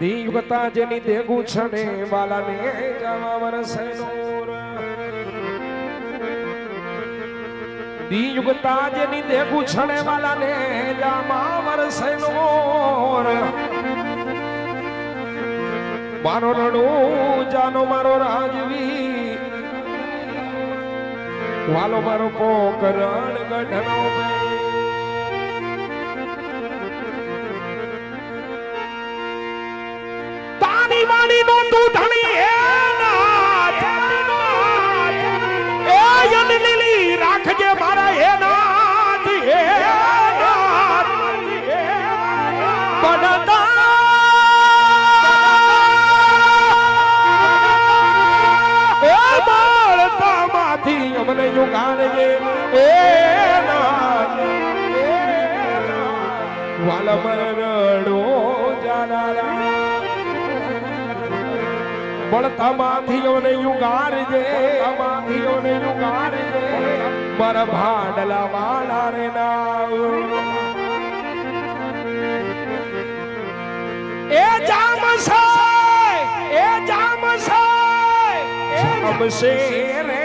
દીવતા જેની દેગું છને વાલાને જવા વરસે નૂર દીવતા જેની દેગું છને વાલાને જામા વરસે નૂર મારો રણુ જાનો મારો રાજવી વાલો મારો પોકરણ ગઢનો તારી વાણી નો તું અમને યુગાડજે એ વાલ મરડો જાનારા બળતા માંથીઓને યુગારજે માંથીઓને યુગારજે મારા ભાડલા વાળા રે નાવ એ જામશે એ જામશે જામશે રે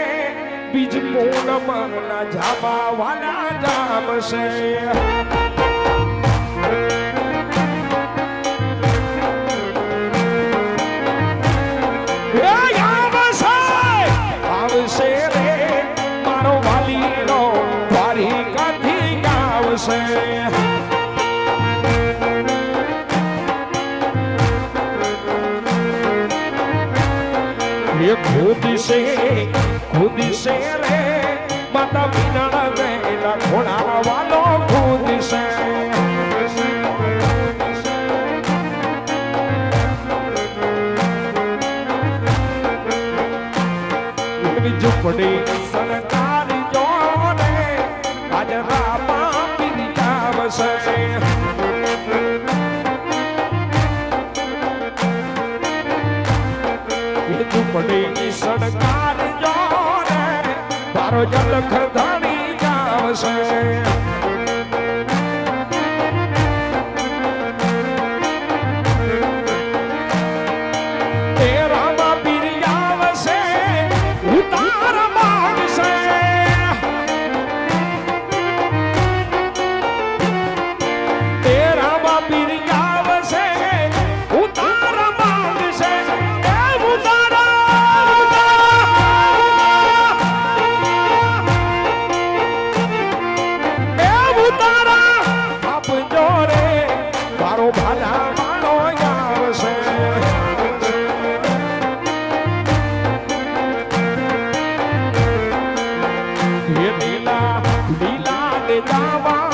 બીજ પૂનમ ના જાબા વાલા જામશે આવશે રે મારો વાલીનો વારી કાથી આવશે એ ખુદશે ખુદશે રે માતા વિના ગયેલા ઘોડા વાલો ખુદશે એવી ઝૂંપડી સરકાર જોને આજ રામા આવશે. એ સરકાર જોને તારો જલખ ધણી આવશે એ લીલા લીલા ને જાવા